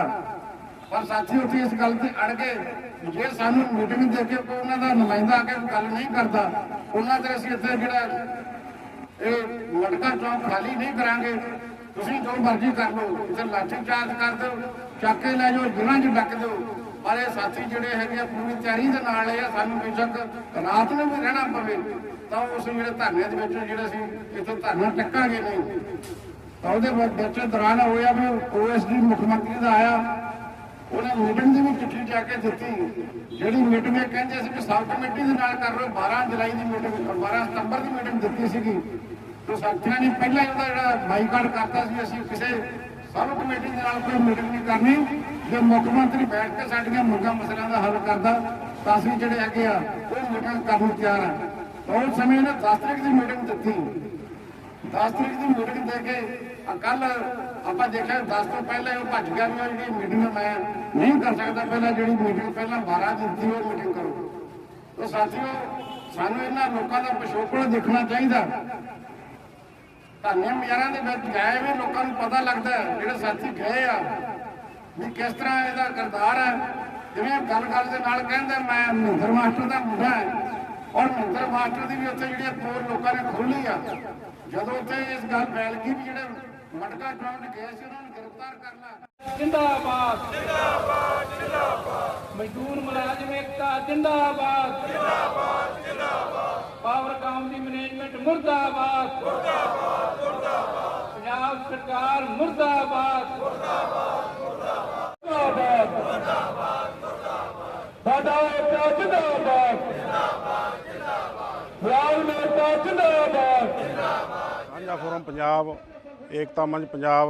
ਪਰ ਸਾਥੀ ਉੱਥੇ ਇਸ ਗੱਲ ਤੇ ਅੜ ਗਏ ਜੇ ਸਾਨੂੰ ਮੀਟਿੰਗ ਦੇ ਕੇ ਕੋਈ ਉਹਨਾਂ ਦਾ ਨੁਮਾਇੰਦਾ ਆ ਕੇ ਗੱਲ ਨਹੀਂ ਕਰਦਾ, ਉਹਨਾਂ ਤੇ ਅਸੀਂ ਇੱਥੇ ਜਿਹੜਾ ਇਹ ਮਟਕਾ ਚੌਂਕ ਖਾਲੀ ਨਹੀਂ ਕਰਾਂਗੇ। ਤੁਸੀਂ ਜੋ ਮਰਜ਼ੀ ਕਰ ਲਓ, ਇੱਥੇ ਲਾਠੀ ਚਾਰਜ ਕਰ ਦਿਓ, ਚੱਕ ਕੇ ਲੈ ਜਾਓ ਜਿਨ੍ਹਾਂ 'ਚ ਡੱਕ ਦਿਓ। ਪਰ ਇਹ ਸਾਥੀ ਜਿਹੜੇ ਹੈਗੇ ਆ, ਪੂਰੀ ਤਿਆਰੀ ਦੇ ਨਾਲ ਇਹ ਆ, ਸਾਨੂੰ ਬੇਸ਼ੱਕ ਰਾਤ ਨੂੰ ਵੀ ਰਹਿਣਾ ਪਵੇ। ਤਾਂ ਉਸ ਜਿਹੜੇ ਧਰਨੇ ਦੇ ਵਿੱਚ ਜਿਹੜੇ ਸੀ ਇੱਥੇ ਧਰਨਾ ਟੱਕਾਂਗੇ ਨਹੀਂ, ਤਾਂ ਉਹਦੇ ਵਿੱਚ ਦੌਰਾਨ ਹੋਇਆ ਵੀ ਓਐਸਡੀ ਮੁੱਖ ਮੰਤਰੀ ਦਾ ਆਇਆ। ਉਹਨੇ ਮੀਟਿੰਗ ਦੀ ਵੀ ਚਿੱਠੀ ਜਾ ਕੇ ਦਿੱਤੀ। ਜਿਹੜੀ ਮੀਟਿੰਗ ਇਹ ਕਹਿੰਦੇ ਸੀ ਕਿ ਸਬ ਕਮੇਟੀ ਦੇ ਨਾਲ ਕਰ ਲਓ 12 ਜੁਲਾਈ ਦੀ ਮੀਟਿੰਗ 12 ਸਤੰਬਰ ਦੀ ਮੀਟਿੰਗ ਦਿੱਤੀ ਸੀਗੀ। ਤੇ ਸਾਥੀਆਂ ਨੇ ਪਹਿਲਾਂ ਹੀ ਜਿਹੜਾ ਬਾਈਕਾਟ ਕਰਤਾ ਸੀ, ਅਸੀਂ ਕਿਸੇ ਸਬ ਕਮੇਟੀ ਦੇ ਨਾਲ ਕੋਈ ਮੀਟਿੰਗ ਨਹੀਂ ਕਰਨੀ। ਜੇ ਮੁੱਖ ਮੰਤਰੀ ਬੈਠ ਕੇ ਸਾਡੀਆਂ ਮੁੱਗਾ ਮਸਲਿਆਂ ਦਾ ਹੱਲ ਕਰਦਾ, ਤਾਂ ਅਸੀਂ ਜਿਹੜੇ ਹੈਗੇ ਆ, ਉਹ ਮੀਟਿੰਗ ਕਰਨ ਨੂੰ ਤਿਆਰ ਆ। ਤਾਂ ਉਸ ਸਮੇਂ ਇਹਨੇ 10 ਤਰੀਕ ਦੀ ਮੀਟਿੰਗ ਦਿੱਤੀ। 10 ਤਰੀਕ ਦੀ ਮੀਟਿੰਗ ਦੇ ਕੇ ਕੱਲ ਆਪਾਂ ਦੇਖਿਆ 10 ਤੋਂ ਪਹਿਲਾਂ ਉਹ ਭੱਜ ਗਿਆ ਵੀ ਜਿਹੜੀ ਮੀਟਿੰਗ ਮੈਂ ਨਹੀਂ ਕਰ ਸਕਦਾ ਪਹਿਲਾਂ ਜਿਹੜੀ ਮੀਟਿੰਗ ਪਹਿਲਾਂ 12 ਦਿੱਤੀ ਉਹ ਮੀਟਿੰਗ ਕਰੋ। ਤਾਂ ਸਾਥੀਓ, ਸਾਨੂੰ ਇਹਨਾਂ ਲੋਕਾਂ ਦਾ ਪਿਛੋਕੜ ਦੇਖਣਾ ਚਾਹੀਦਾ। ਧਾਨੇ ਮਿਆਰਾਂ ਦੇ ਵਿੱਚ ਗਏ ਵੀ ਲੋਕਾਂ ਨੂੰ ਪਤਾ ਲੱਗਦਾ ਜਿਹੜੇ ਸਾਥੀ ਗਏ ਆ, ਵੀ ਕਿਸ ਤਰ੍ਹਾਂ ਇਹਦਾ ਕਿਰਦਾਰ ਹੈ। ਜਿਵੇਂ ਗੱਲ ਗੱਲ ਦੇ ਨਾਲ ਕਹਿੰਦਾ, ਮੈਂ ਮਹਿੰਦਰ ਮਾਸਟਰ ਦਾ ਮੁੰਡਾ ਹੈ, ਔਰ ਮਹਿੰਦਰ ਮਾਸਟਰ ਦੀ ਵੀ ਉੱਥੇ ਜਿਹੜੀ ਪੋਰ ਲੋਕਾਂ ਨੇ ਖੋਲੀ ਆ ਜਦੋਂ ਉੱਥੇ ਇਸ ਗੱਲ ਫੈਲ ਗਈ ਵੀ ਜਿਹੜੇ ਮਟਕਾ ਚੌਂਕ ਗਏ ਸੀ ਉਹਨਾਂ ਨੂੰ ਗ੍ਰਿਫਤਾਰ ਕਰਨਾ ਜਿੰਦਾਬਾਦ। ਜਿੰਦਾਬਾਦ ਜਿੰਦਾਬਾਦ। ਮਜ਼ਦੂਰ ਮੁਲਾਜ਼ਮ ਏਕਤਾ ਜਿੰਦਾਬਾਦ। ਜਿੰਦਾਬਾਦ ਜਿੰਦਾਬਾਦ। ਪਾਵਰਕਾਮ ਦੀ ਮੈਨੇਜਮੈਂਟ ਮੁਰਦਾਬਾਦ। ਮੁਰਦਾਬਾਦ ਮੁਰਦਾਬਾਦ। ਪੰਜਾਬ ਸਰਕਾਰ ਮੁਰਦਾਬਾਦ। ਸਾਡਾ ਏਕਤਾ ਜਿੰਦਾਬਾਦ ਜਿੰਦਾਬਾਦ ਜਿੰਦਾਬਾਦ ਰਾਜ ਨੇਤਾ ਜਿੰਦਾਬਾਦ ਸਾਂਝਾ ਫੋਰਮ ਪੰਜਾਬ, ਏਕਤਾ ਮੰਚ ਪੰਜਾਬ,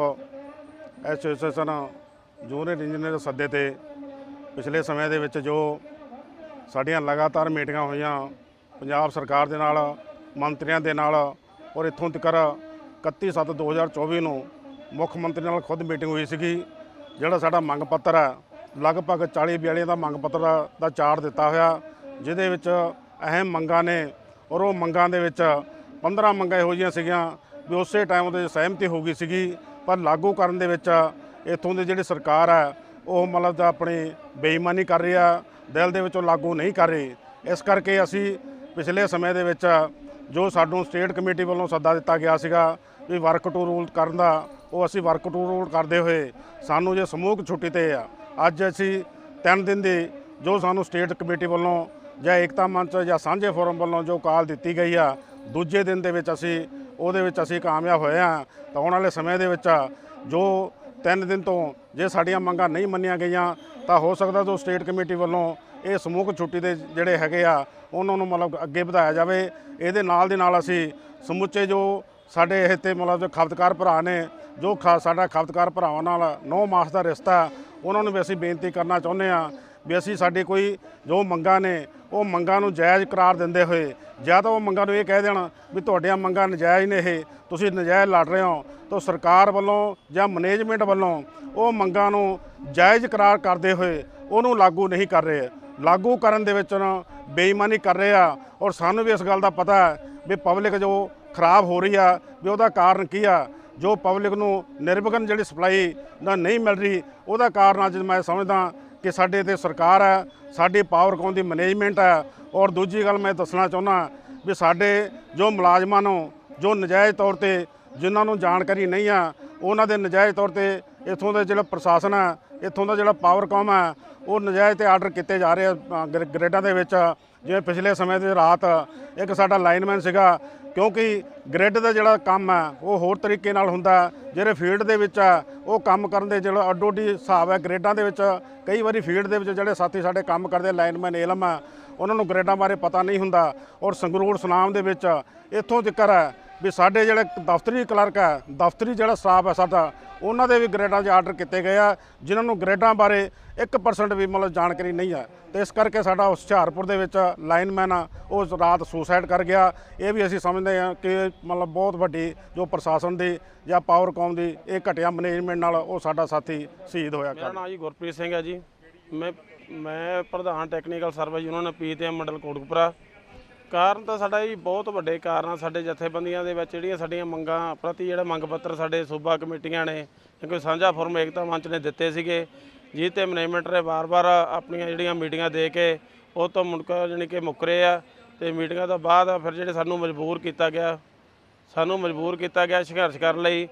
ਐਸੋਸੀਏਸ਼ਨ ਜੂਨੀਅਰ ਇੰਜੀਨੀਅਰ ਦੇ ਸੱਦੇ ਤੇ ਪਿਛਲੇ ਸਮੇਂ ਦੇ ਵਿੱਚ ਜੋ ਸਾਡੀਆਂ ਲਗਾਤਾਰ ਮੀਟਿੰਗਾਂ ਹੋਈਆਂ, ਪੰਜਾਬ ਸਰਕਾਰ ਦੇ ਨਾਲ, ਮੰਤਰੀਆਂ ਦੇ ਨਾਲ ਔਰ ਇੱਥੋਂ ਤੱਕ 31/7/2024 ਨੂੰ ਮੁੱਖ ਮੰਤਰੀ ਨਾਲ ਖੁਦ ਮੀਟਿੰਗ ਹੋਈ ਸੀਗੀ, ਜਿਹੜਾ ਸਾਡਾ ਮੰਗ ਪੱਤਰ ਹੈ, ਲਗਭਗ 40 42 ਦਾ ਮੰਗ ਪੱਤਰ ਦਾ ਚਾਰਟ ਦਿੱਤਾ ਹੋਇਆ, ਜਿਹਦੇ ਵਿੱਚ ਅਹਿਮ ਮੰਗਾਂ ਨੇ ਔਰ ਉਹ ਮੰਗਾਂ ਦੇ ਵਿੱਚ 15 ਮੰਗਾਂ ਇਹੋ ਜਿਹੀਆਂ ਸੀਗੀਆਂ ਵੀ ਉਸੇ ਟਾਈਮ ਉਹਦੇ ਸਹਿਮਤੀ ਹੋ ਗਈ ਸੀਗੀ, ਪਰ ਲਾਗੂ ਕਰਨ ਦੇ ਵਿੱਚ ਇੱਥੋਂ ਦੀ ਜਿਹੜੀ ਸਰਕਾਰ ਆ, ਉਹ ਮਤਲਬ ਤਾਂ ਆਪਣੀ ਬੇਈਮਾਨੀ ਕਰ ਰਹੀ ਆ, ਦਿਲ ਦੇ ਵਿੱਚੋਂ ਲਾਗੂ ਨਹੀਂ ਕਰ ਰਹੀ। ਇਸ ਕਰਕੇ ਅਸੀਂ ਪਿਛਲੇ ਸਮੇਂ ਦੇ ਵਿੱਚ ਜੋ ਸਾਨੂੰ ਸਟੇਟ ਕਮੇਟੀ ਵੱਲੋਂ ਸੱਦਾ ਦਿੱਤਾ ਗਿਆ ਸੀਗਾ ਵੀ ਵਰਕ ਟੂ ਰੂਲ ਕਰਨ ਦਾ, ਉਹ ਅਸੀਂ ਵਰਕ ਟੂ ਰੂਲ ਕਰਦੇ ਹੋਏ ਸਾਨੂੰ ਜੇ ਸਮੂਹਕ ਛੁੱਟੀ ਤੇ ਆ, ਅੱਜ ਅਸੀਂ ਤਿੰਨ ਦਿਨ ਦੀ ਜੋ ਸਾਨੂੰ ਸਟੇਟ ਕਮੇਟੀ ਵੱਲੋਂ ਜਾਂ ਏਕਤਾ ਮੰਚ ਜਾਂ ਸਾਂਝੇ ਫੋਰਮ ਵੱਲੋਂ ਜੋ ਕਾਲ ਦਿੱਤੀ ਗਈ ਆ, ਦੂਜੇ ਦਿਨ ਦੇ ਵਿੱਚ ਅਸੀਂ ਉਹਦੇ ਵਿੱਚ ਅਸੀਂ ਕਾਮਯਾਬ ਹੋਏ ਆ ਤਾਂ ਆਉਣ ਵਾਲੇ ਸਮੇਂ ਦੇ ਵਿੱਚ ਜੋ ਤਿੰਨ ਦਿਨ ਤੋਂ ਜੇ ਸਾਡੀਆਂ ਮੰਗਾਂ ਨਹੀਂ ਮੰਨੀਆਂ ਗਈਆਂ ਤਾਂ ਹੋ ਸਕਦਾ ਜੋ ਸਟੇਟ ਕਮੇਟੀ ਵੱਲੋਂ ਇਹ ਸਮੂਹਕ ਛੁੱਟੀ ਦੇ ਜਿਹੜੇ ਹੈਗੇ ਆ, ਉਹਨਾਂ ਨੂੰ ਮਤਲਬ ਅੱਗੇ ਵਧਾਇਆ ਜਾਵੇ। ਇਹਦੇ ਨਾਲ ਦੇ ਨਾਲ ਅਸੀਂ ਸਮੁੱਚੇ ਜੋ ਸਾਡੇ ਇਹ ਤੇ ਮਤਲਬ ਜੋ ਖਪਤਕਾਰ ਭਰਾ ਨੇ, ਜੋ ਖਾ ਸਾਡਾ ਖਪਤਕਾਰ ਭਰਾਵਾਂ ਨਾਲ 9 ਮਾਸ ਦਾ ਰਿਸ਼ਤਾ, ਉਹਨਾਂ ਨੂੰ ਵੀ ਅਸੀਂ ਬੇਨਤੀ ਕਰਨਾ ਚਾਹੁੰਦੇ ਆ ਵੀ ਅਸੀਂ ਸਾਡੇ ਕੋਈ ਜੋ ਮੰਗਾਂ ਨੇ, ਉਹ ਮੰਗਾਂ ਨੂੰ ਜਾਇਜ਼ ਕਰਾਰ ਦਿੰਦੇ ਹੋਏ ਜਾਂ ਤਾਂ ਉਹ ਮੰਗਾਂ ਨੂੰ ਇਹ ਕਹਿ ਦੇਣ ਵੀ ਤੁਹਾਡੀਆਂ ਮੰਗਾਂ ਨਜਾਇਜ਼ ਨੇ ਇਹ, ਤੁਸੀਂ ਨਜਾਇਜ਼ ਲੜ ਰਹੇ ਹੋ, ਤਾਂ ਸਰਕਾਰ ਵੱਲੋਂ ਜਾਂ ਮੈਨੇਜਮੈਂਟ ਵੱਲੋਂ ਉਹ ਮੰਗਾਂ ਨੂੰ ਜਾਇਜ਼ ਕਰਾਰ ਕਰਦੇ ਹੋਏ ਉਹਨੂੰ ਲਾਗੂ ਨਹੀਂ ਕਰ ਰਹੇ। ਲਾਗੂ ਕਰਨ ਦੇ ਵਿੱਚ ਨਾ ਬੇਈਮਾਨੀ ਕਰ ਰਹੇ ਆ ਔਰ ਸਾਨੂੰ ਵੀ ਇਸ ਗੱਲ ਦਾ ਪਤਾ ਹੈ ਵੀ ਪਬਲਿਕ ਜੋ ਖਰਾਬ ਹੋ ਰਹੀ ਆ, ਵੀ ਉਹਦਾ ਕਾਰਨ ਕੀ ਆ। ਜੋ ਪਬਲਿਕ ਨੂੰ ਨਿਰਵਿਘਨ ਜਿਹੜੀ ਸਪਲਾਈ ਨਾ ਨਹੀਂ ਮਿਲ ਰਹੀ, ਉਹਦਾ ਕਾਰਨ ਅੱਜ ਮੈਂ ਸਮਝਦਾ ਕਿ ਸਾਡੇ ਤੇ ਸਰਕਾਰ ਹੈ ਸਾਡੀ ਪਾਵਰਕੌਮ ਦੀ ਮੈਨੇਜਮੈਂਟ ਹੈ। ਔਰ ਦੂਜੀ ਗੱਲ ਮੈਂ ਦੱਸਣਾ ਚਾਹੁੰਦਾ ਵੀ ਸਾਡੇ ਜੋ ਮੁਲਾਜ਼ਮਾਂ ਨੂੰ ਜੋ ਨਜਾਇਜ਼ ਤੌਰ ਤੇ ਜਿਨ੍ਹਾਂ ਨੂੰ ਜਾਣਕਾਰੀ ਨਹੀਂ ਆ ਉਹਨਾਂ ਦੇ ਨਜਾਇਜ਼ ਤੌਰ ਤੇ ਇੱਥੋਂ ਦਾ ਜਿਹੜਾ ਪ੍ਰਸ਼ਾਸਨ ਹੈ ਇੱਥੋਂ ਦਾ ਜਿਹੜਾ ਪਾਵਰਕੌਮ ਹੈ ਉਹ ਨਜਾਇਜ਼ ਤੇ ਆਰਡਰ ਕੀਤੇ ਜਾ ਰਹੇ ਆ ਅ, ਗ੍ਰੇਡਾਂ ਦੇ ਵਿੱਚ। ਜਿਵੇਂ ਪਿਛਲੇ ਸਮੇਂ ਦੇ ਰਾਤ ਇੱਕ ਸਾਡਾ ਲਾਈਨਮੈਨ ਸੀਗਾ ਕਿਉਂਕਿ ਗ੍ਰਿਡ ਦਾ ਜਿਹੜਾ ਕੰਮ ਹੈ, ਉਹ ਹੋਰ ਤਰੀਕੇ ਨਾਲ ਹੁੰਦਾ ਜਿਹੜੇ ਫੀਲਡ ਦੇ ਵਿੱਚ ਆ ਉਹ ਕੰਮ ਕਰਨ ਦੇ ਜਿਹੜਾ ਅੱਡੋ ਅੱਡੀ ਹਿਸਾਬ ਹੈ ਗ੍ਰੇਡਾਂ ਦੇ ਵਿੱਚ ਕਈ ਵਾਰੀ ਫੀਲਡ ਦੇ ਵਿੱਚ ਜਿਹੜੇ ਸਾਥੀ ਸਾਡੇ ਕੰਮ ਕਰਦੇ ਲਾਈਨਮੈਨ ਏਲਮ ਹੈ, ਉਹਨਾਂ ਨੂੰ ਗ੍ਰੇਡਾਂ ਬਾਰੇ ਪਤਾ ਨਹੀਂ ਹੁੰਦਾ। ਔਰ ਸੰਗਰੂਰ, ਸੁਨਾਮ ਦੇ ਵਿੱਚ ਇੱਥੋਂ ਜ਼ਿਕਰ ਹੈ ਵੀ ਸਾਡੇ ਜਿਹੜੇ ਦਫ਼ਤਰੀ ਕਲਰਕ ਹੈ, ਦਫ਼ਤਰੀ ਜਿਹੜਾ ਸਟਾਫ ਹੈ ਸਾਡਾ, ਉਹਨਾਂ ਦੇ ਵੀ ਗ੍ਰੇਡਾਂ 'ਚ ਆਰਡਰ ਕੀਤੇ ਗਏ ਆ, ਜਿਨ੍ਹਾਂ ਨੂੰ ਗ੍ਰੇਡਾਂ ਬਾਰੇ 1% ਵੀ ਮਤਲਬ ਜਾਣਕਾਰੀ ਨਹੀਂ ਹੈ। ਤੇ ਇਸ ਕਰਕੇ ਸਾਡਾ ਹੁਸ਼ਿਆਰਪੁਰ ਦੇ ਵਿੱਚ ਲਾਈਨਮੈਨ ਆ, ਉਹ ਰਾਤ ਸੁਸਾਈਡ ਕਰ ਗਿਆ। ਇਹ ਵੀ ਅਸੀਂ ਸਮਝਦੇ ਹਾਂ ਕਿ ਮਤਲਬ ਬਹੁਤ ਵੱਡੀ ਜੋ ਪ੍ਰਸ਼ਾਸਨ ਦੀ ਜਾਂ ਪਾਵਰਕੌਮ ਦੀ ਇਹ ਘਟਿਆ ਮੈਨੇਜਮੈਂਟ ਨਾਲ ਉਹ ਸਾਡਾ ਸਾਥੀ ਸ਼ਹੀਦ ਹੋਇਆ ਮੇਰਾ ਨਾਮ ਜੀ ਗੁਰਪ੍ਰੀਤ ਸਿੰਘ ਹੈ ਜੀ। ਮੈਂ ਮੈਂ ਪ੍ਰਧਾਨ ਟੈਕਨੀਕਲ ਸਰਵਿਸ ਯੂਨੀਅਨ ਪੀਤੀਐਮ ਮੰਡਲ ਕੋਟਕਪੁਰਾ। ਕਾਰਨ ਤਾਂ ਸਾਡਾ ਜੀ ਬਹੁਤ ਵੱਡੇ ਕਾਰਨ ਆ। ਸਾਡੇ ਜਥੇਬੰਦੀਆਂ ਦੇ ਵਿੱਚ ਜਿਹੜੀਆਂ ਸਾਡੀਆਂ ਮੰਗਾਂ ਪ੍ਰਤੀ ਜਿਹੜਾ ਮੰਗ ਪੱਤਰ ਸਾਡੇ ਸੂਬਾ ਕਮੇਟੀਆਂ ਨੇ ਕਿਉਂਕਿ ਸਾਂਝਾ ਫੋਰਮ ਏਕਤਾ ਮੰਚ ਨੇ ਦਿੱਤੇ ਸੀਗੇ ਜਿਹ ਤੇ ਮੈਨੇਜਮੈਂਟ ਨੇ ਵਾਰ-ਵਾਰ ਆਪਣੀਆਂ ਜਿਹੜੀਆਂ ਮੀਟਿੰਗਾਂ ਦੇ ਕੇ ਉਹ ਤੋਂ ਮੁੜਕਾ ਜਾਣੀ ਕਿ ਮੁੱਕਰੇ ਆ ਤੇ ਮੀਟਿੰਗਾਂ ਤੋਂ ਬਾਅਦ ਫਿਰ ਜਿਹੜੇ ਸਾਨੂੰ ਮਜਬੂਰ ਕੀਤਾ ਗਿਆ, ਸਾਨੂੰ ਮਜਬੂਰ ਕੀਤਾ ਗਿਆ ਸੰਘਰਸ਼ ਕਰਨ ਲਈ।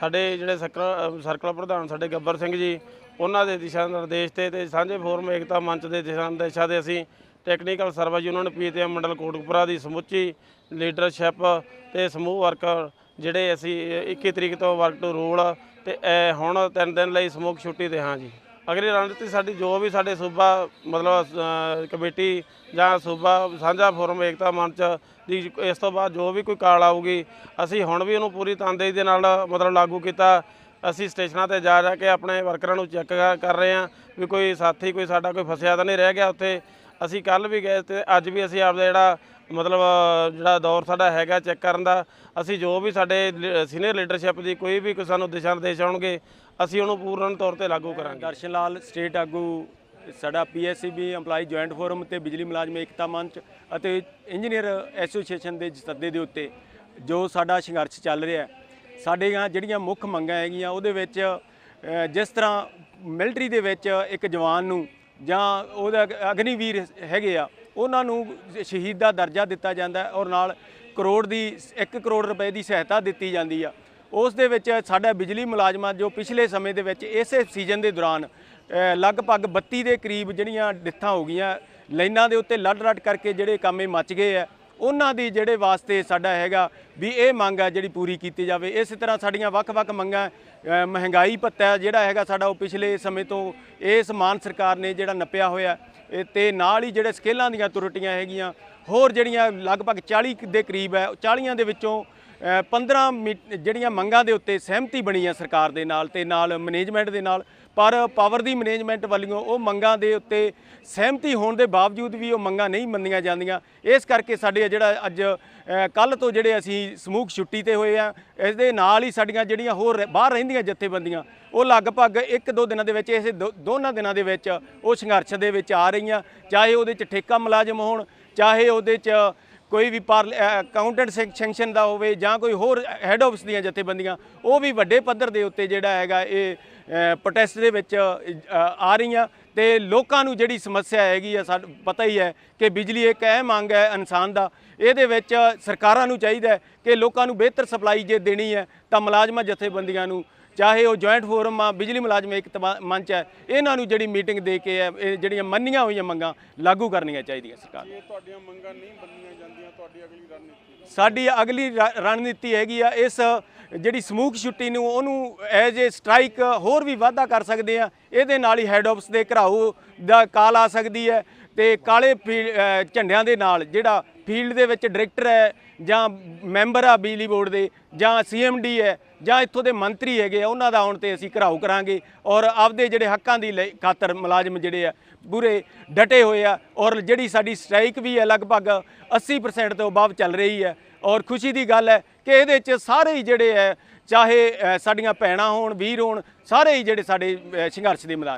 ਸਾਡੇ ਜਿਹੜੇ ਸਰਕਲ ਸਰਕਲ ਪ੍ਰਧਾਨ ਸਾਡੇ ਗੱਬਰ ਸਿੰਘ ਜੀ, ਉਹਨਾਂ ਦੇ ਦਿਸ਼ਾ ਨਿਰਦੇਸ਼ ਤੇ ਤੇ ਸਾਂਝੇ ਫੋਰਮ ਏਕਤਾ ਮੰਚ ਦੇ ਦਿਸ਼ਾ ਨਿਰਦੇਸ਼ਾਂ ਦੇ ਅਸੀਂ ਟੈਕਨੀਕਲ ਸਰਵਿਸ ਯੂਨੀਅਨ ਪੀਤੀਐਮ ਮੰਡਲ ਕੋਟਕਪੁਰਾ ਦੀ ਸਮੁੱਚੀ ਲੀਡਰਸ਼ਿਪ ਤੇ ਸਮੂਹ ਵਰਕਰ ਜਿਹੜੇ ਅਸੀਂ 21 ਤਰੀਕ ਤੋਂ ਵਰਕ ਟੂ ਰੂਲ ਤੇ ਹੁਣ ਤਿੰਨ ਦਿਨ ਲਈ ਸਮੂਹ ਛੁੱਟੀ ਤੇ ਹਾਂ ਜੀ। ਅਗਲੀ ਰਣਨੀਤੀ ਸਾਡੀ ਜੋ ਵੀ ਸਾਡੇ ਸੂਬਾ, ਮਤਲਬ ਕਮੇਟੀ ਜਾਂ ਸੂਬਾ ਸਾਂਝਾ ਫੋਰਮ ਏਕਤਾ ਮੰਚ ਦੀ ਇਸ ਤੋਂ ਬਾਅਦ ਜੋ ਵੀ ਕੋਈ ਕਾਲ ਆਊਗੀ, ਅਸੀਂ ਹੁਣ ਵੀ ਉਹਨੂੰ ਪੂਰੀ ਤਨਦੇਹੀ ਦੇ ਨਾਲ, ਮਤਲਬ, ਲਾਗੂ ਕੀਤਾ। ਅਸੀਂ ਸਟੇਸ਼ਨਾਂ ਤੇ ਜਾ ਜਾ ਕੇ ਆਪਣੇ ਵਰਕਰਾਂ ਨੂੰ ਚੈੱਕ ਕਰ ਰਹੇ ਹਾਂ ਵੀ ਕੋਈ ਸਾਥੀ, ਕੋਈ ਸਾਡਾ ਕੋਈ ਫਸਿਆ ਤਾਂ ਨਹੀਂ ਰਹਿ ਗਿਆ ਉੱਥੇ। ਅਸੀਂ ਕੱਲ ਵੀ ਗਏ ਤੇ ਅੱਜ ਵੀ ਅਸੀਂ ਆਪਦਾ ਜਿਹੜਾ ਮਤਲਬ ਜਿਹੜਾ ਦੌਰ ਸਾਡਾ ਹੈਗਾ ਚੈੱਕ ਕਰਨ ਦਾ, ਅਸੀਂ ਜੋ ਵੀ ਸਾਡੇ ਸੀਨੀਅਰ ਲੀਡਰਸ਼ਿਪ ਦੀ ਕੋਈ ਵੀ ਕੋਈ ਸਾਨੂੰ ਦਿਸ਼ਾ ਨਿਰਦੇਸ਼ ਆਉਣਗੇ, ਅਸੀਂ ਉਹਨੂੰ ਪੂਰਨ ਤੌਰ ਤੇ ਲਾਗੂ ਕਰਾਂਗੇ। ਦਰਸ਼ਨ ਲਾਲ ਸਟੇਟ ਆਗੂ, ਸਾਡਾ ਪੀਐਸਸੀਬੀ EMPLOYE ਜੁਆਇੰਟ ਫੋਰਮ ਤੇ ਬਿਜਲੀ ਮੁਲਾਜ਼ਮ ਏਕਤਾ ਮੰਚ ਅਤੇ ਇੰਜੀਨੀਅਰ ਐਸੋਸੀਏਸ਼ਨ ਦੇ ਸੱਦੇ ਦੇ ਉੱਤੇ ਜੋ ਸਾਡਾ ਸੰਘਰਸ਼ ਚੱਲ ਰਿਹਾ ਹੈ, ਸਾਡੀਆਂ ਜਿਹੜੀਆਂ ਮੁੱਖ ਮੰਗਾਂ ਹੈਗੀਆਂ ਉਹਦੇ ਵਿੱਚ ਜਿਸ ਤਰ੍ਹਾਂ ਮਿਲਟਰੀ ਦੇ ਵਿੱਚ ਇੱਕ ਜਵਾਨ ਨੂੰ ਜਾਂ ਉਹਦਾ ਅਗਨੀਵੀਰ ਹੈਗੇ ਆ, ਉਹਨਾਂ ਨੂੰ ਸ਼ਹੀਦ ਦਾ ਦਰਜਾ ਦਿੱਤਾ ਜਾਂਦਾ ਔਰ ਨਾਲ ਕਰੋੜ ਦੀ 1 ਕਰੋੜ ਰੁਪਏ ਦੀ ਸਹਾਇਤਾ ਦਿੱਤੀ ਜਾਂਦੀ ਆ। ਉਸ ਦੇ ਵਿੱਚ ਸਾਡਾ ਬਿਜਲੀ ਮੁਲਾਜ਼ਮਾਂ ਜੋ ਪਿਛਲੇ ਸਮੇਂ ਦੇ ਵਿੱਚ ਇਸੇ ਸੀਜ਼ਨ ਦੇ ਦੌਰਾਨ ਲਗਭਗ 32 ਦੇ ਕਰੀਬ ਜਿਹੜੀਆਂ ਡਿੱਥਾਂ ਹੋ ਗਈਆਂ, ਲਾਈਨਾਂ ਦੇ ਉੱਤੇ ਲੜ ਰੱਟ ਕਰਕੇ ਜਿਹੜੇ ਕੰਮੇ ਮੱਚ ਗਏ ਆ ਉਹਨਾਂ ਦੀ ਜਿਹੜੇ ਵਾਸਤੇ ਸਾਡਾ ਹੈਗਾ ਵੀ ਇਹ ਮੰਗ ਹੈ ਜਿਹੜੀ ਪੂਰੀ ਕੀਤੀ ਜਾਵੇ। ਇਸੇ ਤਰ੍ਹਾਂ ਸਾਡੀਆਂ ਵੱਖ-ਵੱਖ ਮੰਗਾਂ ਮਹਿੰਗਾਈ ਭੱਤਾ ਜਿਹੜਾ ਹੈਗਾ ਸਾਡਾ ਉਹ ਪਿਛਲੇ ਸਮੇਂ ਤੋਂ ਇਸ ਮਾਨ ਸਰਕਾਰ ਨੇ ਜਿਹੜਾ ਨੱਪਿਆ ਹੋਇਆ ਇਹ ਤੇ ਨਾਲ ਹੀ ਜਿਹੜੇ ਸਕੇਲਾਂ ਦੀਆਂ ਤਰੁੱਟੀਆਂ ਹੈਗੀਆਂ ਹੋਰ ਜਿਹੜੀਆਂ ਲਗਭਗ 40 ਦੇ ਕਰੀਬ ਹੈ 40 ਦੇ ਵਿੱਚੋਂ ਅ, 15 ਮੀ- ਜਿਹੜੀਆਂ ਮੰਗਾਂ ਦੇ ਉੱਤੇ ਸਹਿਮਤੀ ਬਣੀ ਹੈ ਸਰਕਾਰ ਦੇ ਨਾਲ ਤੇ ਨਾਲ ਮੈਨੇਜਮੈਂਟ ਦੇ ਨਾਲ ਪਰ ਪਾਵਰ ਦੀ ਮੈਨੇਜਮੈਂਟ ਵੱਲੋਂ ਉਹ ਮੰਗਾਂ ਦੇ ਉੱਤੇ ਸਹਿਮਤੀ ਹੋਣ ਦੇ ਬਾਵਜੂਦ ਵੀ ਉਹ ਮੰਗਾਂ ਨਹੀਂ ਮੰਨੀਆਂ ਜਾਂਦੀਆਂ। ਇਸ ਕਰਕੇ ਸਾਡੇ ਜਿਹੜਾ ਅੱਜ ਕੱਲ ਤੋਂ ਜਿਹੜੇ ਅਸੀਂ ਸਮੂਹ ਛੁੱਟੀ ਤੇ ਹੋਏ ਆ ਇਸ ਦੇ ਨਾਲ ਹੀ ਸਾਡੀਆਂ ਜਿਹੜੀਆਂ ਹੋਰ ਰਹਿ- ਬਾਹਰ ਰਹਿੰਦੀਆਂ ਜਥੇਬੰਦੀਆਂ, ਉਹ ਲਗਭਗ ਇੱਕ ਦੋ ਦਿਨਾਂ ਦੇ ਵਿੱਚ, ਇਸ ਦੋ- ਦੋਨਾਂ ਦਿਨਾਂ ਦੇ ਵਿੱਚ ਉਹ ਸੰਘਰਸ਼ ਦੇ ਵਿੱਚ ਆ ਰਹੀਆਂ। ਚਾਹੇ ਉਹਦੇ ਚ ਠੇਕਾ ਮੁਲਾਜ਼ਮ ਹੋਣ, ਚਾਹੇ ਉਹਦੇ ਚ ਕੋਈ ਵੀ ਪਾਰ ਅਕਾਊਂਟੈਂਟ ਸੈਂਕਸ਼ਨ ਦਾ ਹੋਵੇ ਜਾਂ ਕੋਈ ਹੋਰ ਹੈੱਡ ਆਫਿਸ ਦੀਆਂ ਜਥੇਬੰਦੀਆਂ, ਉਹ ਵੀ ਵੱਡੇ ਪੱਧਰ ਦੇ ਉੱਤੇ ਜਿਹੜਾ ਹੈਗਾ ਇਹ ਪ੍ਰੋਟੈਸਟ ਦੇ ਵਿੱਚ ਆ ਰਹੀਆਂ ਤੇ ਲੋਕਾਂ ਨੂੰ ਜਿਹੜੀ ਸਮੱਸਿਆ ਹੈਗੀ ਆ ਸਾਨੂੰ ਪਤਾ ਹੀ ਹੈ ਕਿ ਬਿਜਲੀ ਇੱਕ ਅਹਿਮ ਮੰਗ ਹੈ ਇਨਸਾਨ ਦਾ। ਇਹਦੇ ਵਿੱਚ ਸਰਕਾਰਾਂ ਨੂੰ ਚਾਹੀਦਾ ਕਿ ਲੋਕਾਂ ਨੂੰ ਬਿਹਤਰ ਸਪਲਾਈ ਜੇ ਦੇਣੀ ਹੈ ਤਾਂ ਮੁਲਾਜ਼ਮਾਂ ਜਥੇਬੰਦੀਆਂ ਨੂੰ, ਚਾਹੇ ਉਹ ਜੁਆਇੰਟ ਫੋਰਮ ਆ, ਬਿਜਲੀ ਮੁਲਾਜ਼ਮ ਇੱਕ ਤਬਾ- ਮੰਚ ਹੈ, ਇਹਨਾਂ ਨੂੰ ਜਿਹੜੀ ਮੀਟਿੰਗ ਦੇ ਕੇ ਹੈ, ਇਹ ਜਿਹੜੀਆਂ ਮੰਨੀਆਂ ਹੋਈਆਂ ਮੰਗਾਂ ਲਾਗੂ ਕਰਨੀਆਂ ਚਾਹੀਦੀਆਂ ਸਰਕਾਰ ਨੂੰ। ਤੁਹਾਡੀਆਂ ਮੰਗਾਂ ਨਹੀਂ ਮੰਨੀਆਂ ਤੁਹਾਡੀ ਅਗਲੀ ਰਣਨੀਤੀ ਸਾਡੀ ਅਗਲੀ ਰਣਨੀਤੀ ਹੈਗੀ ਆ, ਇਸ ਜਿਹੜੀ ਸਮੂਹ ਛੁੱਟੀ ਨੂੰ ਉਹਨੂੰ ਐਜ਼ ਏ ਸਟ੍ਰਾਈਕ ਹੋਰ ਵੀ ਵਾਧਾ ਕਰ ਸਕਦੇ ਆ। ਇਹਦੇ ਨਾਲ ਹੀ ਹੈੱਡ ਆਫਿਸ ਦੇ ਘਰਾਓ ਦਾ ਕਾਲ ਆ ਸਕਦੀ ਹੈ ਤੇ ਕਾਲੇ ਫੀ- ਝੰਡਿਆਂ ਦੇ ਨਾਲ ਜਿਹੜਾ ਫੀਲਡ ਦੇ ਵਿੱਚ ਡਾਇਰੈਕਟਰ ਹੈ ਜਾਂ ਮੈਂਬਰ ਆ ਬਿਜਲੀ ਬੋਰਡ ਦੇ ਜਾਂ ਸੀਐਮਡੀ ਹੈ ਜਾਂ ਇੱਥੋਂ ਦੇ ਮੰਤਰੀ ਹੈਗੇ ਆ, ਉਹਨਾਂ ਦਾ ਆਉਣ ਤੇ ਅਸੀਂ ਘਰਾਓ ਕਰਾਂਗੇ ਔਰ ਆਪਦੇ ਜਿਹੜੇ ਹੱਕਾਂ ਦੀ ਲਈ- ਖਾਤਰ ਮੁਲਾਜ਼ਮ ਜਿਹੜੇ ਆ ਬੁਰੇ ਡਟੇ ਹੋਏ ਆ ਔਰ ਜਿਹੜੀ ਸਾਡੀ ਸਟ੍ਰਾਈਕ ਵੀ ਹੈ ਲਗਭਗ 80% ਤੋਂ ਬਾਅਦ ਚੱਲ ਰਹੀ ਹੈ ਔਰ ਖੁਸ਼ੀ ਦੀ ਗੱਲ ਹੈ ਕਿ ਇਹਦੇ 'ਚ ਸਾਰੇ ਹੀ ਜਿਹੜੇ ਹੈ, ਚਾਹੇ ਸਾਡੀਆਂ ਭੈਣਾਂ ਹੋਣ, ਵੀਰ ਹੋਣ, ਸਾਰੇ ਹੀ ਜਿਹੜੇ ਸਾਡੇ ਸੰਘਰਸ਼ ਦੇ ਮੈਦਾਨ